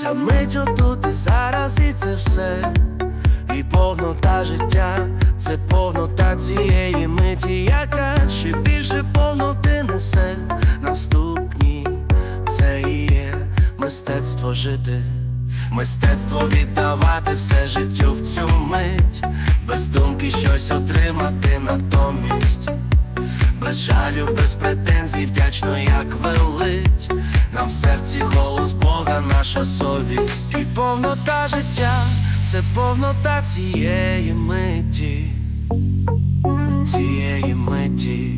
Ця мить отут і зараз, і це все, і повнота життя, це повнота цієї миті, яка ще більше повноти несе наступні. Це і є мистецтво жити, мистецтво віддавати все життю в цю мить, без думки щось отримати натомість. Без жалю, без претензій, вдячно, як велить Нам в серці голос Бога, наша совість. І повнота життя, це повнота цієї миті, цієї миті,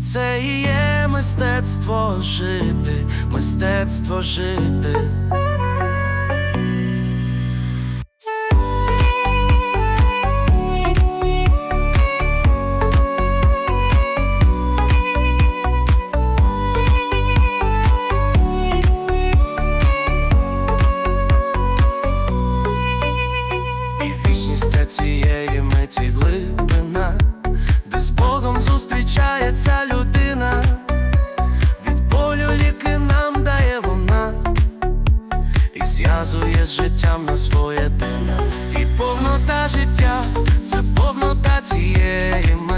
це і є мистецтво жити, мистецтво жити. Цієї миті глибина, де з Богом зустрічається людина, від болю ліки нам дає вона, і зв'язує з життям на своє дина, І повнота життя, це повнота цієї миті,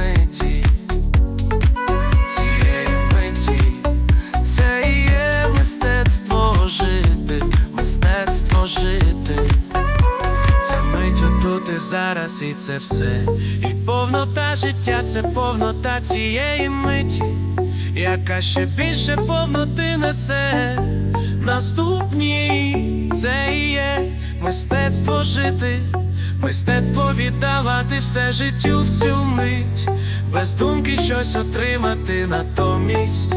це все. І повнота життя, це повнота цієї миті, яка ще більше повноти несе. Наступні це і є мистецтво жити, мистецтво віддавати все життю в цю мить, без думки щось отримати натомість.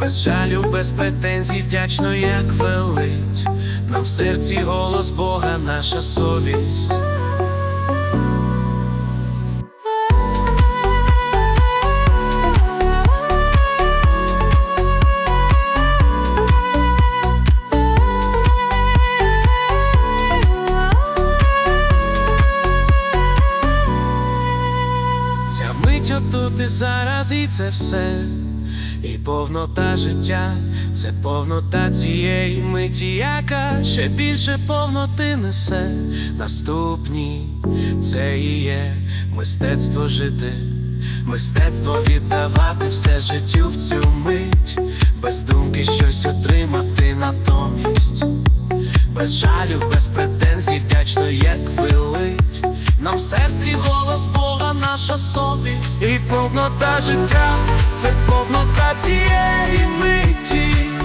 Без жалю, без претензій, вдячно, як велить Нам в серці голос Бога, наша совість. І зараз, і це все, і повнота життя, це повнота цієї миті, яка ще більше повноти несе. Наступні це і є мистецтво жити, мистецтво віддавати все життю в цю мить, без думки щось отримати натомість. Без жалю, без претензій, вдячно, як вилить Нам в серці голос Бога, наша совість. І повнота життя, це повнота цієї миті